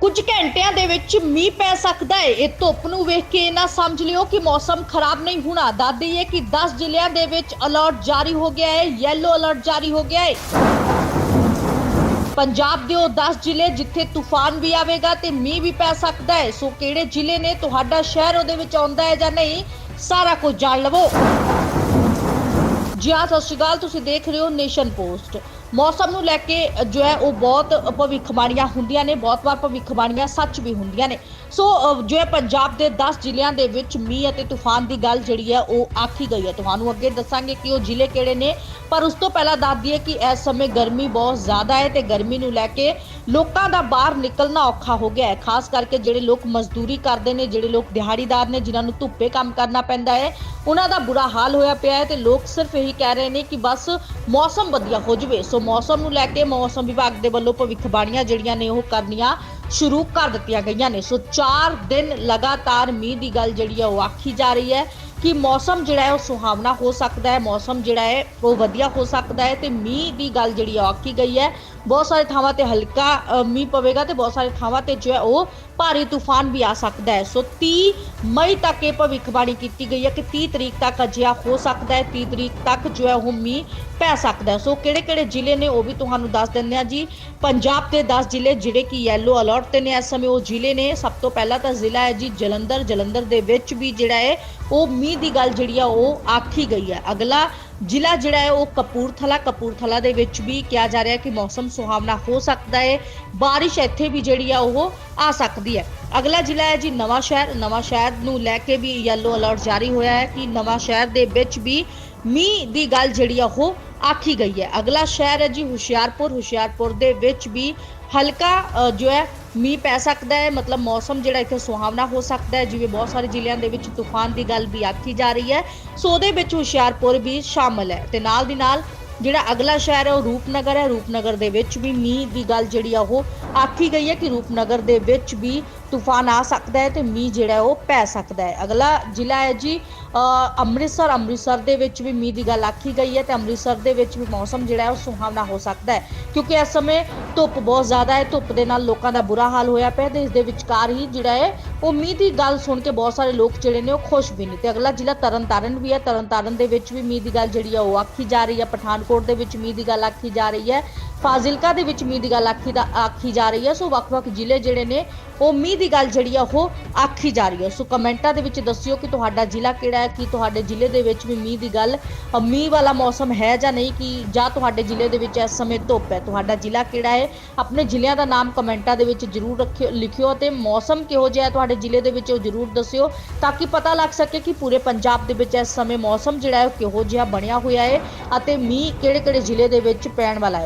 ਕੁਝ ਘੰਟਿਆਂ ਦੇ ਵਿੱਚ ਮੀਂਹ ਪੈ ਸਕਦਾ ਹੈ ਇਹ ਧੁੱਪ ਨੂੰ ਵੇਖ ਕੇ ਨਾ ਸਮਝ ਲਿਓ ਕਿ ਮੌਸਮ ਖਰਾਬ ਨਹੀਂ ਹੋਣਾ। ਦੱਸ ਦਈਏ ਕਿ 10 ਜ਼ਿਲ੍ਹਿਆਂ ਦੇ ਵਿੱਚ ਅਲਰਟ ਜਾਰੀ ਹੋ ਗਿਆ ਹੈ ਯੈਲੋ ਅਲਰਟ ਜਾਰੀ ਹੋ ਗਿਆ ਹੈ ਪੰਜਾਬ ਦੇ ਉਹ 10 ਜ਼ਿਲ੍ਹੇ ਜਿੱਥੇ ਤੂਫਾਨ ਵੀ ਆਵੇਗਾ ਤੇ ਮੀਂਹ ਵੀ ਪੈ ਸਕਦਾ ਹੈ ਸੋ ਕਿਹੜੇ ਜ਼ਿਲ੍ਹੇ ਨੇ ਤੁਹਾਡਾ ਸ਼ਹਿਰ ਉਹਦੇ ਵਿੱਚ ਆਉਂਦਾ ਹੈ ਜਾਂ ਨਹੀਂ, ਸਾਰਾ ਕੁਝ ਜਾਣ ਲਵੋ। ਜੀ ਹਾਂ, ਸਤਿ ਸ਼੍ਰੀ ਅਕਾਲ। ਤੁਸੀਂ ਦੇਖ ਰਹੇ ਹੋ ਨੇਸ਼ਨ ਪੋਸਟ। ਮੌਸਮ ਨੂੰ ਲੈ ਕੇ ਜੋ ਹੈ ਉਹ ਬਹੁਤ ਭਵਿੱਖਬਾਣੀਆਂ ਹੁੰਦੀਆਂ ਨੇ, ਬਹੁਤ ਵਾਰ ਭਵਿੱਖਬਾਣੀਆਂ ਸੱਚ ਵੀ ਹੁੰਦੀਆਂ ਨੇ। ਸੋ ਜੋ ਹੈ ਪੰਜਾਬ ਦੇ 10 ਜ਼ਿਲ੍ਹਿਆਂ ਦੇ ਵਿੱਚ ਮੀਂਹ ਅਤੇ ਤੂਫਾਨ ਦੀ ਗੱਲ ਜਿਹੜੀ ਹੈ ਉਹ ਆਖੀ ਗਈ ਹੈ। ਤੁਹਾਨੂੰ ਅੱਗੇ ਦੱਸਾਂਗੇ ਕਿ ਉਹ ਜ਼ਿਲ੍ਹੇ ਕਿਹੜੇ ਨੇ, ਪਰ ਉਸ ਤੋਂ ਪਹਿਲਾਂ ਦੱਸ ਦਈਏ ਕਿ ਇਸ ਸਮੇਂ ਗਰਮੀ ਬਹੁਤ ਜ਼ਿਆਦਾ ਹੈ ਤੇ ਗਰਮੀ ਨੂੰ ਲੈ ਕੇ ਲੋਕਾਂ ਦਾ ਬਾਹਰ ਨਿਕਲਣਾ ਔਖਾ ਹੋ ਗਿਆ ਹੈ। ਖਾਸ ਕਰਕੇ ਜਿਹੜੇ ਲੋਕ ਮਜ਼ਦੂਰੀ ਕਰਦੇ ਨੇ, ਜਿਹੜੇ ਲੋਕ ਦਿਹਾੜੀਦਾਰ ਨੇ, ਜਿਨ੍ਹਾਂ ਨੂੰ ਧੁੱਪੇ ਕੰਮ ਕਰਨਾ ਪੈਂਦਾ ਹੈ, ਉਹਨਾਂ ਦਾ ਬੁਰਾ ਹਾਲ ਹੋਇਆ ਪਿਆ ਹੈ ਤੇ ਲੋਕ ਸਿਰਫ ਇਹੀ ਕਹਿ ਰਹੇ ਨੇ ਕਿ ਬਸ ਮੌਸਮ ਵਧੀਆ ਹੋ ਜਵੇ। ਸੋ ਮੌਸਮ ਨੂੰ ਲੈ ਕੇ ਮੌਸਮ ਵਿਭਾਗ ਦੇ ਵੱਲੋਂ ਭਵਿੱਖਬਾਣੀਆਂ ਜਿਹੜੀਆਂ ਨੇ ਉਹ ਕਰਨੀਆਂ ਸ਼ੁਰੂ ਕਰ ਦਿੱਤੀਆਂ ਗਈਆਂ ਨੇ। ਸੋ 4 ਦਿਨ ਲਗਾਤਾਰ ਮੀਂਹ ਦੀ ਗੱਲ ਜਿਹੜੀ ਹੈ ਉਹ ਆਖੀ ਜਾ ਰਹੀ ਹੈ ਕਿ ਮੌਸਮ ਜਿਹੜਾ ਹੈ ਉਹ ਸੁਹਾਵਣਾ ਹੋ ਸਕਦਾ ਹੈ, ਮੌਸਮ ਜਿਹੜਾ ਹੈ ਉਹ ਵਧੀਆ ਹੋ ਸਕਦਾ ਹੈ ਤੇ ਮੀਂਹ ਦੀ ਗੱਲ ਜਿਹੜੀ ਹੈ ਉਹ ਆਖੀ ਗਈ ਹੈ। ਬਹੁਤ ਸਾਰੇ ਥਾਵਾਂ ਤੇ ਹਲਕਾ ਮੀਂਹ ਪਵੇਗਾ ਤੇ ਬਹੁਤ ਸਾਰੇ ਥਾਵਾਂ ਤੇ ਜੋ ਹੈ ਉਹ ਭਾਰੀ ਤੂਫਾਨ ਵੀ ਆ ਸਕਦਾ ਹੈ। ਸੋ 30 ਮਈ ਤੱਕ ਇਹ ਭਵਿੱਖਬਾਣੀ ਕੀਤੀ ਗਈ ਹੈ ਕਿ 30 ਤਰੀਕ ਤੱਕ ਅਜਿਹਾ ਹੋ ਸਕਦਾ ਹੈ 30 ਤਰੀਕ ਤੱਕ ਜੋ ਹੈ ਉਹ ਮੀਂਹ ਪੈ ਸਕਦਾ ਹੈ। ਸੋ ਕਿਹੜੇ ਕਿਹੜੇ ਜ਼ਿਲ੍ਹੇ ਨੇ ਉਹ ਵੀ ਤੁਹਾਨੂੰ ਦੱਸ ਦਿੰਦੇ ਆ ਜੀ। ਪੰਜਾਬ ਦੇ 10 ਜ਼ਿਲ੍ਹੇ ਜਿਹੜੇ ਕਿ ਯੈਲੋ ਅਲਰਟ ਤੇ ਨੇ ਇਸ ਸਮੇਂ ਉਹ ਜ਼ਿਲ੍ਹੇ ਨੇ। ਸਭ ਤੋਂ ਪਹਿਲਾਂ ਤਾਂ ਜ਼ਿਲ੍ਹਾ ਹੈ ਜੀ ਜਲੰਧਰ। ਜਲੰਧਰ ਦੇ ਵਿੱਚ ਵੀ ਜਿਹੜਾ ਹੈ ਉਹ ਮੀਂਹ ਦੀ ਗੱਲ ਜਿਹੜੀ ਆ ਉਹ ਆਖੀ ਗਈ ਹੈ। ਅਗਲਾ ਜ਼ਿਲ੍ਹਾ ਜਿਹੜਾ ਹੈ ਉਹ ਕਪੂਰਥਲਾ ਕਪੂਰਥਲਾ ਦੇ ਵਿੱਚ ਵੀ ਕਿਹਾ ਜਾ ਰਿਹਾ ਕਿ ਮੌਸਮ ਸੁਹਾਵਣਾ ਹੋ ਸਕਦਾ ਹੈ। ਬਾਰਿਸ਼ ਇੱਥੇ ਵੀ ਜਿਹੜੀ ਆ, ਉਹ ਆ ਸਕਦੀ ਹੈ। ਅਗਲਾ ਜ਼ਿਲ੍ਹਾ ਹੈ ਜੀ ਨਵਾਂ ਸ਼ਹਿਰ। ਨਵਾਂ ਸ਼ਹਿਰ ਨੂੰ ਲੈ ਕੇ ਵੀ ਯੈਲੋ ਅਲਰਟ ਜਾਰੀ ਹੋਇਆ ਹੈ ਕਿ ਨਵਾਂ ਸ਼ਹਿਰ ਦੇ ਵਿੱਚ ਵੀ ਮੀਂਹ ਦੀ ਗੱਲ ਜਿਹੜੀ ਆ, ਉਹ ਆਖੀ ਗਈ ਹੈ। ਅਗਲਾ ਸ਼ਹਿਰ ਹੈ ਜੀ ਹੁਸ਼ਿਆਰਪੁਰ। ਹੁਸ਼ਿਆਰਪੁਰ ਦੇ ਵਿੱਚ ਵੀ ਹਲਕਾ ਜੋ ਹੈ, ਮੀਂਹ ਪੈ ਸਕਦਾ ਹੈ। ਮਤਲਬ ਮੌਸਮ ਜਿਹੜਾ ਇੱਥੇ ਸੁਹਾਵਣਾ ਹੋ ਸਕਦਾ ਹੈ। ਜਿਵੇਂ ਬਹੁਤ ਸਾਰੇ ਜ਼ਿਲ੍ਹਿਆਂ ਦੇ ਵਿੱਚ ਤੂਫਾਨ ਦੀ ਗੱਲ ਵੀ ਆਖੀ ਜਾ ਰਹੀ ਹੈ। ਸੋ ਉਹਦੇ ਵਿੱਚ ਹੁਸ਼ਿਆਰਪੁਰ ਵੀ ਸ਼ਾਮਲ ਹੈ। ਤੇ ਨਾਲ ਦੀ ਨਾਲ ਜਿਹੜਾ ਅਗਲਾ ਸ਼ਹਿਰ ਹੈ, ਉਹ ਰੂਪਨਗਰ ਹੈ। ਰੂਪਨਗਰ ਦੇ ਵਿੱਚ ਵੀ ਮੀਂਹ ਦੀ ਗੱਲ ਜਿਹੜੀ ਆ, ਉਹ ਆਖੀ ਗਈ ਹੈ ਕਿ ਰੂਪਨਗਰ ਦੇ ਵਿੱਚ ਵੀ ਤੂਫਾਨ ਆ ਸਕਦਾ ਹੈ ਤੇ ਮੀਂਹ ਜਿਹੜਾ ਉਹ ਪੈ ਸਕਦਾ ਹੈ। ਅਗਲਾ ਜ਼ਿਲ੍ਹਾ ਹੈ ਜੀ ਅੰਮ੍ਰਿਤਸਰ। ਅੰਮ੍ਰਿਤਸਰ ਦੇ ਵਿੱਚ ਵੀ ਮੀਂਹ ਦੀ ਗੱਲ ਆਖੀ ਗਈ ਹੈ ਤੇ ਅੰਮ੍ਰਿਤਸਰ ਦੇ ਵਿੱਚ ਵੀ ਮੌਸਮ ਜਿਹੜਾ ਉਹ ਸੁਹਾਵਣਾ ਹੋ ਸਕਦਾ ਹੈ। ਕਿਉਂਕਿ ਇਸ ਸਮੇਂ ਧੁੱਪ ਬਹੁਤ ਜ਼ਿਆਦਾ ਹੈ, ਧੁੱਪ ਦੇ ਨਾਲ ਲੋਕਾਂ ਦਾ ਬੁਰਾ ਹਾਲ ਹੋਇਆ ਪਿਆ ਤੇ ਇਸ ਦੇ ਵਿਚਕਾਰ ਹੀ ਜਿਹੜਾ ਹੈ ਉਹ ਮੀਂਹ ਦੀ ਗੱਲ ਸੁਣ ਕੇ ਬਹੁਤ ਸਾਰੇ ਲੋਕ ਜਿਹੜੇ ਨੇ ਉਹ ਖੁਸ਼ ਵੀ ਨੇ। ਤੇ ਅਗਲਾ ਜ਼ਿਲ੍ਹਾ ਤਰਨਤਾਰਨ ਵੀ ਹੈ। ਤਰਨਤਾਰਨ ਦੇ ਵਿੱਚ ਵੀ ਮੀਂਹ ਦੀ ਗੱਲ ਜਿਹੜੀ ਆ ਉਹ ਆਖੀ ਜਾ ਰਹੀ ਹੈ। ਪਠਾਨਕੋਟ ਦੇ ਵਿੱਚ ਮੀਂਹ ਦੀ ਗੱਲ ਆਖੀ ਜਾ ਰਹੀ ਹੈ। ਫਾਜ਼ਿਲਕਾ ਦੇ ਵਿੱਚ ਮੀਂਹ ਦੀ ਗੱਲ ਆਖੀ ਦਾ ਆਖੀ ਜਾ ਰਹੀ ਹੈ। ਸੋ ਵੱਖ-ਵੱਖ ਜ਼ਿਲ੍ਹੇ ਜਿਹੜੇ ਨੇ, ਉਹ ਮੀਂਹ ਦੀ ਗੱਲ ਜਿਹੜੀ ਆ, ਉਹ ਆਖੀ ਜਾ ਰਹੀ ਹੈ। ਸੋ ਕਮੈਂਟਾਂ ਦੇ ਵਿੱਚ ਦੱਸਿਓ ਕਿ ਤੁਹਾਡਾ ਜ਼ਿਲ੍ਹਾ ਕਿਹੜਾ ਹੈ, ਕਿ ਤੁਹਾਡੇ ਜ਼ਿਲ੍ਹੇ ਦੇ ਵਿੱਚ ਵੀ ਮੀਂਹ ਦੀ ਗੱਲ ਮੀਂਹ ਵਾਲਾ ਮੌਸਮ ਹੈ ਜਾਂ ਨਹੀਂ, ਕਿ ਜਾਂ ਤੁਹਾਡੇ ਜ਼ਿਲ੍ਹੇ ਦੇ ਵਿੱਚ ਇਸ ਸਮੇਂ ਧੁੱਪ ਹੈ। ਤੁਹਾਡਾ ਜ਼ਿਲ੍ਹਾ ਕਿਹੜਾ ਹੈ? ਆਪਣੇ ਜ਼ਿਲ੍ਹਿਆਂ ਦਾ ਨਾਮ ਕਮੈਂਟਾਂ ਦੇ ਵਿੱਚ ਜਰੂਰ ਰੱਖਿਓ ਲਿਖਿਓ ਅਤੇ ਮੌਸਮ ਕਿਹੋ ਜਿਹਾ ਹੈ ਤੁਹਾਡੇ ਜ਼ਿਲ੍ਹੇ ਦੇ ਵਿੱਚ, ਉਹ ਜਰੂਰ ਦੱਸਿਓ ਤਾਂ ਕਿ ਪਤਾ ਲੱਗ ਸਕੇ ਕਿ ਪੂਰੇ ਪੰਜਾਬ ਦੇ ਵਿੱਚ ਇਸ ਸਮੇਂ ਮੌਸਮ ਜਿਹੜਾ ਹੈ, ਉਹ ਕਿਹੋ ਜਿਹਾ ਬਣਿਆ ਹੋਇਆ ਹੈ ਅਤੇ ਮੀਂਹ ਕਿਹੜੇ-ਕਿਹੜੇ ਜ਼ਿਲ੍ਹੇ ਦੇ ਵਿੱਚ ਪੈਣ ਵਾਲਾ ਹੈ।